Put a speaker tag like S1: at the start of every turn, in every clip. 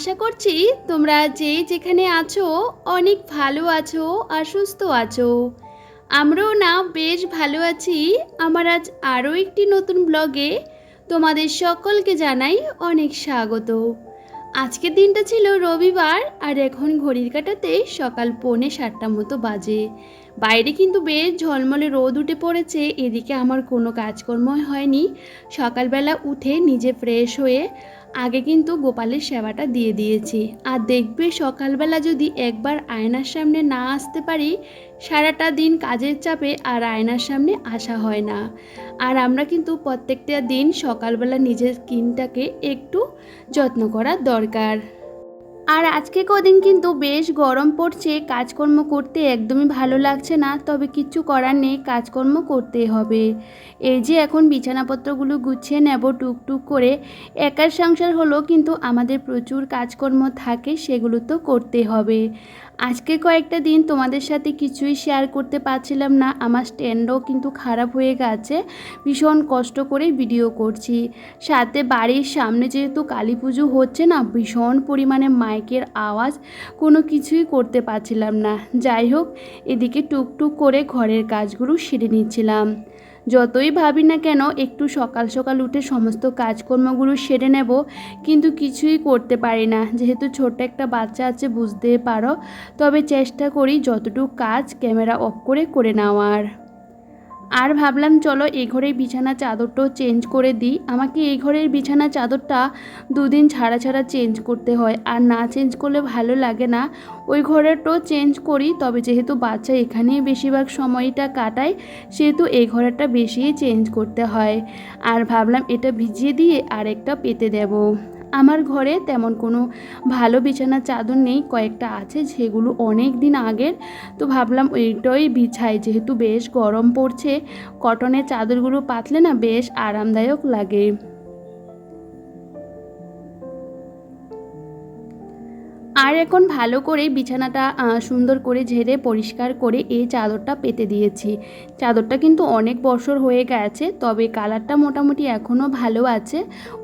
S1: আশা করছি তোমরা যে যেখানে আছো অনেক ভালো আছো আর সুস্থ আছো। আমরাও না বেশ ভালো আছি। আমার আজ আরও একটি নতুন ব্লগে তোমাদের সকলকে জানাই অনেক স্বাগত। আজকের দিনটা ছিল রবিবার আর এখন ঘড়ির কাটাতে সকাল পৌনে সাতটা মতো বাজে। বাইরে কিন্তু বেশ ঝলমলে রোদ উঠে পড়েছে, এদিকে আমার কোনো কাজকর্মই হয়নি। সকালবেলা উঠে নিজে ফ্রেশ হয়ে আগে কিন্তু গোপালের সেবাটা দিয়ে দিয়েছি। আর দেখবে সকালবেলা যদি একবার আয়নার সামনে না আসতে পারি, সারাটা দিন কাজের চাপে আর আয়নার সামনে আসা হয় না। আর আমরা কিন্তু প্রত্যেকটা দিন সকালবেলা নিজের স্কিনটাকে একটু যত্ন করা দরকার। আর আজকে কদিন কিন্তু বেশ গরম পড়ছে, কাজকর্ম করতে একদমই ভালো লাগছে না, তবে কিচ্ছু করার নেই, কাজকর্ম করতে হবে। এই যে এখন বিছানাপত্রগুলো গুছিয়ে নেব টুকটুক করে, একার সংসার হলো কিন্তু আমাদের প্রচুর কাজকর্ম থাকে, সেগুলো তো করতে হবে। আজকে কয়েকটা দিন তোমাদের সাথে কিছুই শেয়ার করতে পারছিলাম না। আমার স্ট্যান্ডও কিন্তু খারাপ হয়ে গেছে। ভীষণ কষ্ট করে ভিডিও করছি। সাথে বাড়ির সামনে যেহেতু কালী পুজো হচ্ছে না, ভীষণ পরিমাণে মাইকের আওয়াজ কোনো কিছুই করতে পারছিলাম না। যাই হোক, এদিকে টুকটুক করে ঘরের কাজগুলো সেরে নিচ্ছিলাম। যতই ভাবি না কেন, একটু সকাল সকাল উঠে সমস্ত কাজকর্মগুলো সেরে নেব, কিন্তু কিছুই করতে পারি না। যেহেতু ছোট্ট একটা বাচ্চা আছে বুঝতে পারো। তবে চেষ্টা করি যতটুকু কাজ ক্যামেরা অফ করে করে নেওয়ার। আর ভাবলাম, চলো এই ঘরের বিছানা চাদরটাও চেঞ্জ করে দিই। আমাকে এই ঘরের বিছানা চাদরটা দুদিন ছাড়া ছাড়া চেঞ্জ করতে হয়। আর না চেঞ্জ করলে ভালো লাগে না। ওই ঘরেরটাও চেঞ্জ করি, তবে যেহেতু বাচ্চা এখানেই বেশিরভাগ সময়টা কাটায়, সেহেতু এই ঘরেরটা বেশিই চেঞ্জ করতে হয়। আর ভাবলাম এটা ভিজিয়ে দিয়ে আরেকটা পেতে দেবো। আমার ঘরে তেমন কোনো ভালো বিছানার চাদর নেই, কয়েকটা আছে সেগুলো অনেক দিন আগের। তো ভাবলাম ওইটাই বিছাই, যেহেতু বেশ গরম পড়ছে কটনের চাদরগুলো পাতলে না বেশ আরামদায়ক লাগে। আর এখন ভালো করে বিছানাটা সুন্দর করে ঝেড়ে পরিষ্কার করে এই চাদরটা পেতে দিয়েছি। চাদরটা কিন্তু অনেক বছর হয়ে গেছে, তবে কালারটা মোটামুটি এখনও ভালো আছে।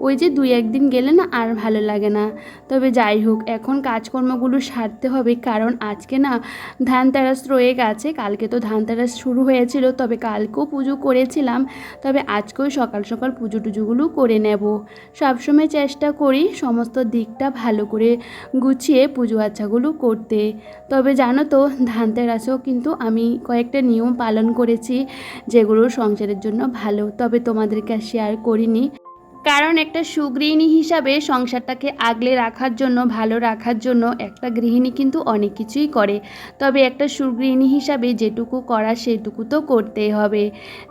S1: ওই যে দুই একদিন গেলে না আর ভালো লাগে না। তবে যাই হোক, এখন কাজকর্মগুলো সারতে হবে, কারণ আজকে না ধানতেরাস রয়ে গেছে। কালকে তো ধানতেরাস শুরু হয়েছিল, তবে কালকেও পুজো করেছিলাম। তবে আজকেও সকাল সকাল পুজো টুজোগুলো করে নেব। সবসময় চেষ্টা করি সমস্ত দিকটা ভালো করে গুছিয়ে পুজো আচ্ছাগুলো করতে। তবে জানো তো, ধানতেরাসেও কিন্তু আমি কয়েকটা নিয়ম পালন করেছি, যেগুলো সংসারের জন্য ভালো। তবে তোমাদেরকে শেয়ার করিনি। কারণ একটা সুগৃহিণী হিসাবে সংসারটাকে আগলে রাখার জন্য, ভালো রাখার জন্য একটা গৃহিণী কিন্তু অনেক কিছুই করে। তবে একটা সুগৃহিণী হিসাবে যেটুকু করা সেটুকু তো করতেই হবে।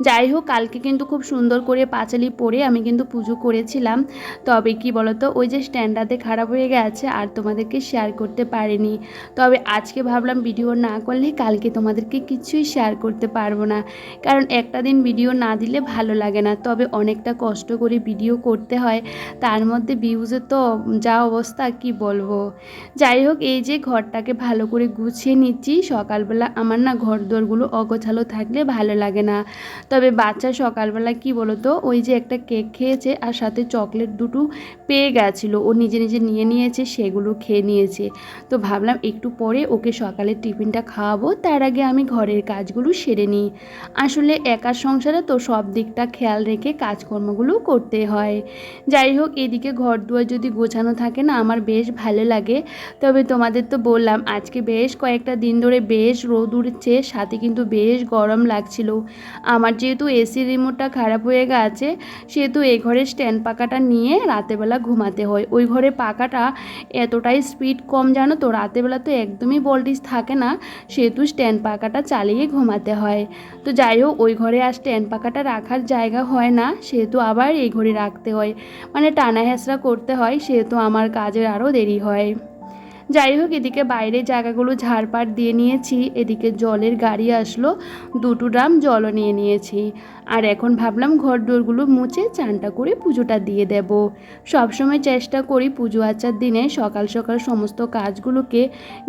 S1: যাই হোক, কালকে কিন্তু খুব সুন্দর করে পাঁচালি পরে আমি কিন্তু পুজো করেছিলাম। তবে কি বলতো, ওই যে স্ট্যান্ডাতে খারাপ হয়ে গেছে, আর তোমাদেরকে শেয়ার করতে পারিনি। তবে আজকে ভাবলাম ভিডিও না করলে কালকে তোমাদেরকে কিছুই শেয়ার করতে পারব না। কারণ একটা দিন ভিডিও না দিলে ভালো লাগে না। তবে অনেকটা কষ্ট করে ভিডিও করতে হয়, তার মধ্যে ভিউজের তো যা অবস্থা, কি বলব? যাই হোক, এই যে ঘরটাকে ভালো করে গুছিয়ে নিচ্ছি, সকালবেলা আমার না ঘর দোরগুলো অগোছালো থাকলে ভালো লাগে না। তবে বাচ্চা সকালবেলা কি বলো তো ওই যে একটা কেক খেয়েছে আর সাথে চকলেট দুটো পেয়ে গেছিল। ও নিজে নিজে নিয়ে নিয়েছে, সেগুলো খেয়ে নিয়েছে। তো ভাবলাম একটু পরে ওকে সকালের টিফিনটা খাওয়াবো, তার আগে আমি ঘরের কাজগুলো সেরে নিই। আসলে একার সংসারে তো সব দিকটা খেয়াল রেখে কাজকর্মগুলো করতে হয়। যাই হোক, এদিকে ঘর দুয়ার যদি গোছানো থাকে না, আমার বেশ ভালো লাগে। তবে তোমাদের তো বললাম, আজকে বেশ কয়েকটা দিন ধরে বেশ রোদ উঠছে, সাথে কিন্তু বেশ গরম লাগছিল। আমার যেহেতু এসি রিমোটটা খারাপ হয়ে গেছে, সেহেতু এ ঘরের স্ট্যান্ড পাকাটা নিয়ে রাতেবেলা ঘুমাতে হয়। ওই ঘরে পাকাটা এতটাই স্পিড কম জানো তো, রাতেবেলা তো একদমই ভোল্টেজ থাকে না, সেহেতু স্ট্যান্ড পাকাটা চালিয়ে ঘুমাতে হয়। তো যাই হোক, ওই ঘরে আর স্ট্যান্ড পাকাটা রাখার জায়গা হয় না, সেহেতু আবার এই ঘরে রাখতে হয়। মানে টানা হেঁচড়া করতে হয় সেহেতু আমার কাজের আরও দেরি হয়। যাই হোক এদিকে বাইরে জায়গাগুলো ঝাড়পাট দিয়ে নিয়েছি, এদিকে জলের গাড়ি আসলো, দুটো ড্রাম জলও নিয়ে নিয়েছি। আর এখন ভাবলাম ঘর দোরগুলো মুছে চানটা করে পুজোটা দিয়ে দেব। সবসময় চেষ্টা করি পুজো আচার দিনে সকাল সকাল সমস্ত কাজগুলোকে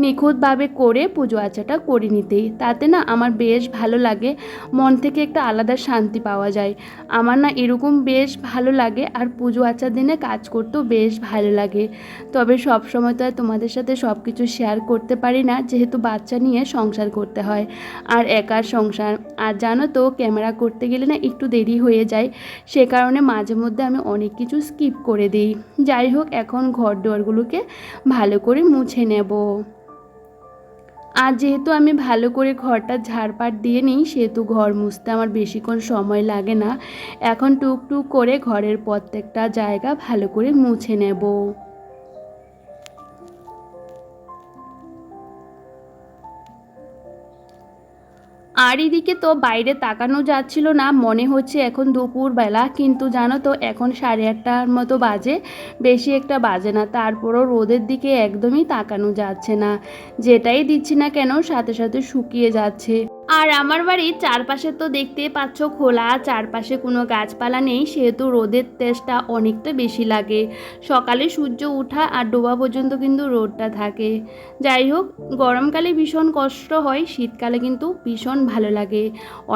S1: নিখুঁতভাবে করে পুজো আচারটা করে নিতেই তাতে না আমার বেশ ভালো লাগে, মন থেকে একটা আলাদা শান্তি পাওয়া যায়। আমার না এরকম বেশ ভালো লাগে আর পুজো আচার দিনে কাজ করতেও বেশ ভালো লাগে। তবে সব সময় তো আর তোমাদের সাথে সব কিছু শেয়ার করতে পারি না, যেহেতু বাচ্চা নিয়ে সংসার করতে হয়। আর একার সংসার, আর জানো তো ক্যামেরা করতে গেলে না একটু দেরি হয়ে যায়। সে কারণে মাঝে মধ্যে আমি অনেক কিছু স্কিপ করে দিই। যাই হোক, এখন ঘর দোয়ারগুলোকে ভালো করে মুছে নেব। আর যেহেতু আমি ভালো করে ঘরটা ঝাড়পাট দিয়ে নিই, সেহেতু ঘর মুছতে আমার বেশিক্ষণ সময় লাগে না। এখন টুকটুক করে ঘরের প্রত্যেকটা জায়গা ভালো করে মুছে নেব। আর এদিকে তো বাইরে তাকানো যাচ্ছিল না, মনে হচ্ছে এখন দুপুরবেলা, কিন্তু জানো তো এখন সাড়ে আটটার মতো বাজে, বেশি একটা বাজে না, তারপরও রোদের দিকে একদমই তাকানো যাচ্ছে না, যেটাই দিচ্ছি না কেন, সাথে সাথে শুকিয়ে যাচ্ছে। আর আমার বাড়ির চারপাশে তো দেখতে পাচ্ছ খোলা, চারপাশে কোনো গাছপালা নেই, সেহেতু রোদের তেজটা অনেকটা বেশি লাগে। সকালে সূর্য ওঠা আর ডোবা পর্যন্ত কিন্তু রোদটা থাকে। যাই হোক, গরমকালে ভীষণ কষ্ট হয়, শীতকালে কিন্তু ভীষণ ভালো লাগে।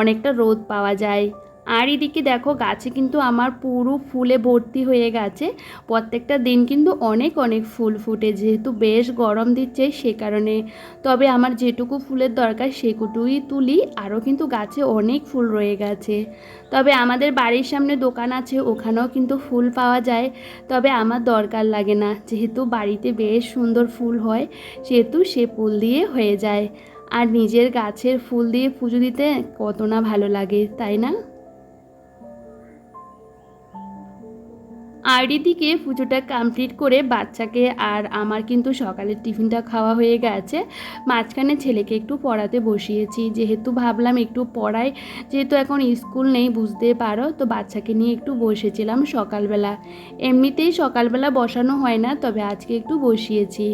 S1: অনেকটা রোদ পাওয়া যায়। আর এদিকে দেখো, গাছে কিন্তু আমার পুরো ফুলে ভর্তি হয়ে গেছে। প্রত্যেকটা দিন কিন্তু অনেক অনেক ফুল ফুটে। যেহেতু বেশ গরম দিচ্ছে, সে কারণে। তবে আমার যেটুকু ফুলের দরকার, সেটুকুই তুলি। আরও কিন্তু গাছে অনেক ফুল রয়ে গেছে। তবে আমাদের বাড়ির সামনে দোকান আছে, ওখানেও কিন্তু ফুল পাওয়া যায়। তবে আমার দরকার লাগে না। যেহেতু বাড়িতে বেশ সুন্দর ফুল হয়, সেহেতু সে ফুল দিয়ে হয়ে যায়। আর নিজের গাছের ফুল দিয়ে পুজো দিতে কত না ভালো লাগে, তাই না? আর এদিকে পুজোটা কমপ্লিট করে বাচ্চাকে আর আমার কিন্তু সকালের টিফিনটা খাওয়া হয়ে গেছে। মাঝখানে ছেলেকে একটু পড়াতে বসিয়েছি। যেহেতু ভাবলাম একটু পড়াই, যেহেতু এখন স্কুল নেই, বুঝতে পারো, তো বাচ্চাকে নিয়ে একটু বসেছিলাম সকালবেলা। এমনিতেই সকালবেলা বসানো হয় না, তবে আজকে একটু বসিয়েছি।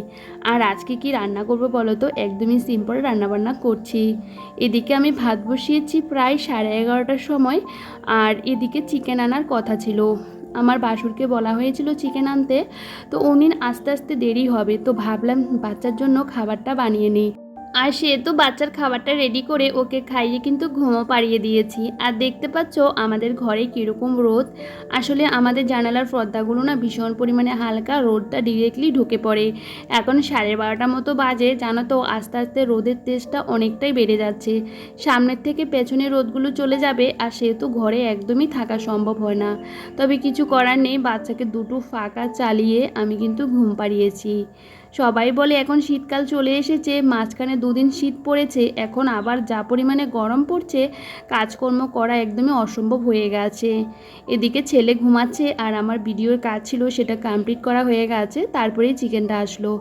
S1: আর আজকে কি রান্না করব বলো তো? একদমই সিম্পল রান্নাবান্না করছি। এদিকে আমি ভাত বসিয়েছি প্রায় সাড়ে এগারোটার সময়। আর এদিকে চিকেন আনার কথা ছিল। আমার বাসুরকে বলা হয়েছিল চিকেন আনতে, তো উনি আস্তে আস্তে দেরি হবে, তো ভাবলাম বাচ্চার জন্য খাবারটা বানিয়ে নিই। আর সে তো বাচ্চার খাবারটা রেডি করে ওকে খাইয়ে কিন্তু ঘুমো পাড়িয়ে দিয়েছি। আর দেখতে পাচ্ছ আমাদের ঘরে কীরকম রোদ। আসলে আমাদের জানালার পর্দাগুলো না ভীষণ পরিমাণে হালকা, রোদটা ডিরেক্টলি ঢুকে পড়ে। এখন সাড়ে বারোটার মতো বাজে, জানো তো আস্তে আস্তে রোদের তেজটা অনেকটাই বেড়ে যাচ্ছে। সামনের থেকে পেছনে রোদগুলো চলে যাবে আর সেহেতু ঘরে একদমই থাকা সম্ভব হয় না। তবে কিছু করার নেই, বাচ্চাকে দুটো ফাঁকা চালিয়ে আমি কিন্তু ঘুম পাড়িয়েছি। সবাই বলে, এখন শীতকাল চলে এসেছে, মাঝখানে দুদিন শীত পড়েছে, এখন আবার যা পরিমাণে গরম পড়ছে, কাজকর্ম করা একদমই অসম্ভব হয়ে গেছে। এদিকে ছেলে ঘুমাচ্ছে আর আমার ভিডিওর কাজ ছিল, সেটা কমপ্লিট করা হয়ে গেছে, তারপরেই চিকেনটা আসলো।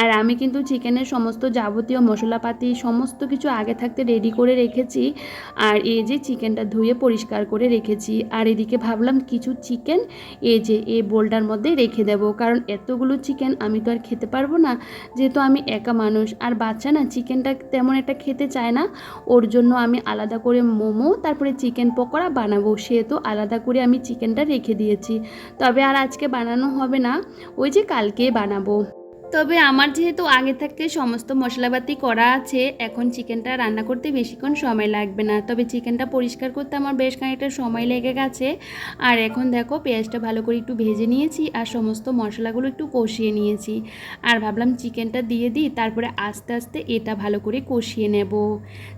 S1: আর আমি কিন্তু চিকেনের সমস্ত যাবতীয় মশলাপাতি, সমস্ত কিছু আগে থাকতে রেডি করে রেখেছি আর এই যে চিকেনটা ধুয়ে পরিষ্কার করে রেখেছি। আর এদিকে ভাবলাম কিছু চিকেন এই যে, এই বোলটার মধ্যে রেখে দেবো, কারণ এতগুলো চিকেন আমি তো আর খেতে পারব না। যেহেতু আমি একা মানুষ। আর বাচ্চা না, চিকেনটা তেমন একটা খেতে চায় না। ওর জন্য আমি আলাদা করে মোমো, তারপরে চিকেন পকোড়া বানাবো। সেহেতু আলাদা করে আমি চিকেনটা রেখে দিয়েছি। তবে আর আজকে বানানো হবে না। ওই যে কালকে বানাবো। তবে আমার যেহেতু আগে থাকতে সমস্ত মশলাপাতি করা আছে, এখন চিকেনটা রান্না করতে বেশিক্ষণ সময় লাগবে না। তবে চিকেনটা পরিষ্কার করতে আমার বেশ খানিকটা সময় লেগে গেছে। আর এখন দেখো, পেঁয়াজটা ভালো করে একটু ভেজে নিয়েছি আর সমস্ত মশলাগুলো একটু কষিয়ে নিয়েছি। আর ভাবলাম চিকেনটা দিয়ে দিই, তারপরে আস্তে আস্তে এটা ভালো করে কষিয়ে নেব।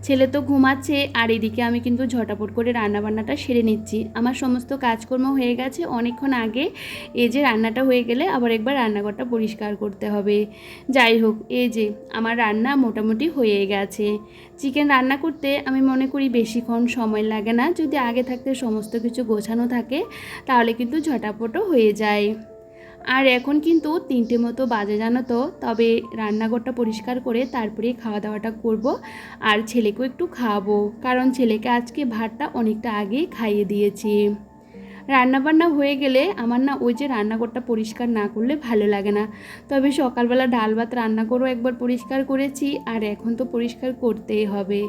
S1: ছেলে তো ঘুমাচ্ছে, আর এদিকে আমি কিন্তু ঝটাপট করে রান্নাবান্নাটা সেরে নিচ্ছি। আমার সমস্ত কাজকর্ম হয়ে গেছে অনেকক্ষণ আগে। এই যে রান্নাটা হয়ে গেলে আবার একবার রান্নাঘরটা পরিষ্কার করতে হবে। যাই হোক, এই যে, আমার রান্না মোটামুটি হয়ে গেছে। চিকেন রান্না করতে আমি মনে করি বেশিক্ষণ সময় লাগে না। যদি আগে থাকতে সমস্ত কিছু গোছানো থাকে, তাহলে কিন্তু ঝটাপটও হয়ে যায়। আর এখন কিন্তু তিনটে মতো বাজে জানো তো? তবে রান্নাঘরটা পরিষ্কার করে তারপরে খাওয়া দাওয়াটা করব আর ছেলেকেও একটু খাওয়াবো। কারণ ছেলেকে আজকে ভাতটা অনেকটা আগেই খাইয়ে দিয়েছি। রান্নাবান্না হয়ে গেলে আমার না ওই যে রান্নাঘরটা পরিষ্কার না করলে ভালো লাগে না। তবে সকালবেলা ডাল ভাত রান্না করেও একবার পরিষ্কার করেছি, আর এখন তো পরিষ্কার করতেই হবে।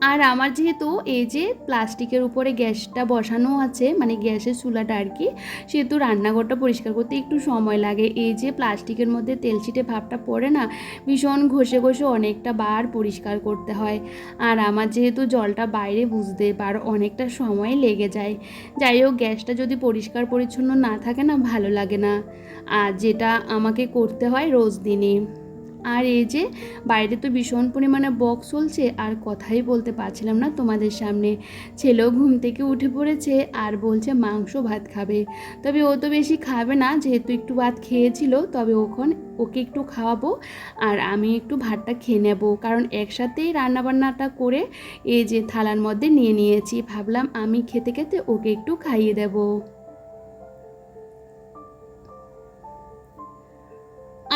S1: আর আমার যেহেতু এই যে প্লাস্টিকের উপরে গ্যাসটা বসানো আছে মানে গ্যাসের চুলাটা আর কি, সেহেতু রান্নাঘরটা পরিষ্কার করতে একটু সময় লাগে। এই যে প্লাস্টিকের মধ্যে তেল ছিটে ভাবটা পড়ে না, ভীষণ ঘষে ঘষে অনেকটা বার পরিষ্কার করতে হয়। আর আমার যেহেতু জলটা বাইরে বুঝতে পার, অনেকটা সময় লেগে যায়। যাই হোক, গ্যাসটা যদি পরিষ্কার পরিচ্ছন্ন না থাকে না, ভালো লাগে না। আর যেটা আমাকে করতে হয় রোজ দিনই আর এই যে, বাইরে তো ভীষণ পরিমাণে বক্স চলছে, আর কথাই বলতে পারছিলাম না তোমাদের সামনে। ছেলেও ঘুম থেকে উঠে পড়েছে আর বলছে মাংস ভাত খাবে। তবে ও তো বেশি খাবে না, যেহেতু একটু ভাত খেয়েছিল, তবে ওখন ওকে একটু খাওয়াবো আর আমি একটু ভাতটা খেয়ে নেব। কারণ একসাথেই রান্নাবান্নাটা করে এই যে থালার মধ্যে নিয়ে নিয়েছি, ভাবলাম আমি খেতে খেতে ওকে একটু খাইয়ে দেবো।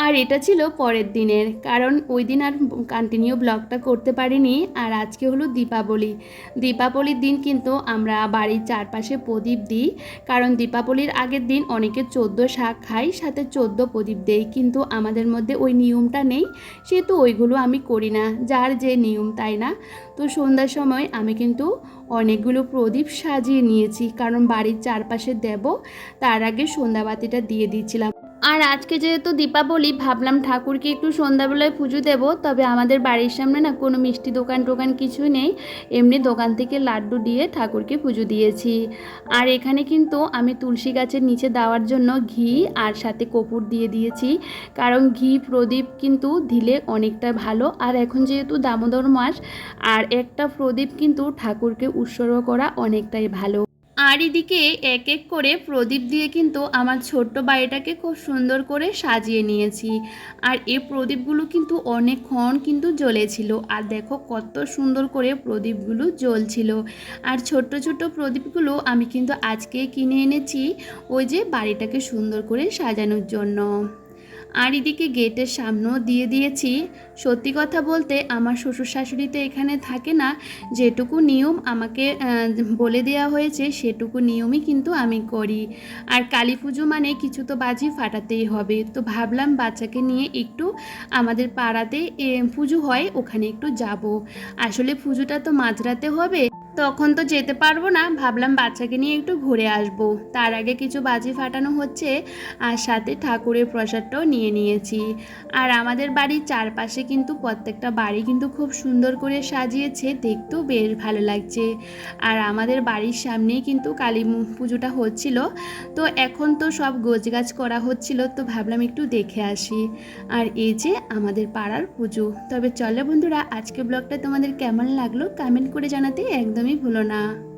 S1: আর এটা ছিল পরের দিনের, কারণ ওই দিন আর কন্টিনিউ ব্লগটা করতে পারিনি। আর আজকে হলো দীপাবলি। দীপাবলির দিন কিন্তু আমরা বাড়ির চারপাশে প্রদীপ দিই, কারণ দীপাবলির আগের দিন অনেকে চোদ্দ শাক খাই সাথে চোদ্দ প্রদীপ দেই, কিন্তু আমাদের মধ্যে ওই নিয়মটা নেই। সেহেতু ওইগুলো আমি করি না, যার যে নিয়ম তাই না। তো সন্ধ্যার সময় আমি কিন্তু অনেকগুলো প্রদীপ সাজিয়ে নিয়েছি, কারণ বাড়ির চারপাশে দেব, তার আগে সন্ধ্যাবাতিটা দিয়ে দিচ্ছিলাম আর আজকে যেহেতু দীপাবলি, ভাবলাম ঠাকুরকে একটু সন্ধ্যাবেলায় পুজো দেব, তবে আমাদের বাড়ির সামনে না কোনো মিষ্টি দোকান টোকান কিছু নেই। এমনি দোকান থেকে লাড্ডু দিয়ে ঠাকুরকে পুজো দিয়েছি। আর এখানে কিন্তু আমি তুলসী গাছের নিচে দেওয়ার জন্য ঘি আর সাথে কপুর দিয়ে দিয়েছি। কারণ ঘি প্রদীপ কিন্তু দিলে অনেকটা ভালো। আর এখন যেহেতু দামোদর মাস, আর একটা প্রদীপ কিন্তু ঠাকুরকে উৎসর্গ করা অনেকটাই ভালো। আর এদিকে এক এক করে প্রদীপ দিয়ে কিন্তু আমার ছোট্ট বাড়িটাকে খুব সুন্দর করে সাজিয়ে নিয়েছি। আর এই প্রদীপগুলো কিন্তু অনেকক্ষণ কিন্তু জ্বলেছিল। আর দেখো কত সুন্দর করে প্রদীপগুলো জ্বলছিল। আর ছোট্ট ছোট্ট প্রদীপগুলো আমি কিন্তু আজকে কিনে এনেছি ওই যে বাড়িটাকে সুন্দর করে সাজানোর জন্য। আর এদিকে গেটের সামনেও দিয়ে দিয়েছি। সত্যি কথা বলতে আমার শ্বশুর শাশুড়ি তো এখানে থাকে না। যেটুকু নিয়ম আমাকে বলে দেওয়া হয়েছে সেটুকু নিয়মই কিন্তু আমি করি। আর কালী পুজো মানে কিছু তো বাজি ফাটাতেই হবে। তো ভাবলাম বাচ্চাকে নিয়ে একটু আমাদের পাড়াতে পুজো হয়, ওখানে একটু যাব। আসলে পুজোটা তো মাঝরাতে হবে। তখন তো যেতে পারব না। ভাবলাম বাচ্চাকে নিয়ে একটু ঘুরে আসব। তার আগে কিছু বাজি ফাটানো হচ্ছে আর সাথে ঠাকুরের প্রসাদটাও নিয়ে নিয়েছি। আর আমাদের বাড়ির চারপাশে কিন্তু প্রত্যেকটা বাড়ি কিন্তু খুব সুন্দর করে সাজিয়েছে। দেখতেও বেশ ভালো লাগছে। আর আমাদের বাড়ির সামনেই কিন্তু কালী পুজোটা হচ্ছিল। তো এখন তো সব গোছগাছ করা হচ্ছিল। তো ভাবলাম একটু দেখে আসি। আর এই যে আমাদের পাড়ার পুজো। তবে চলো বন্ধুরা আজকে ব্লগটা তোমাদের কেমন লাগল? কমেন্ট করে জানাতে একদমই ভুলো না।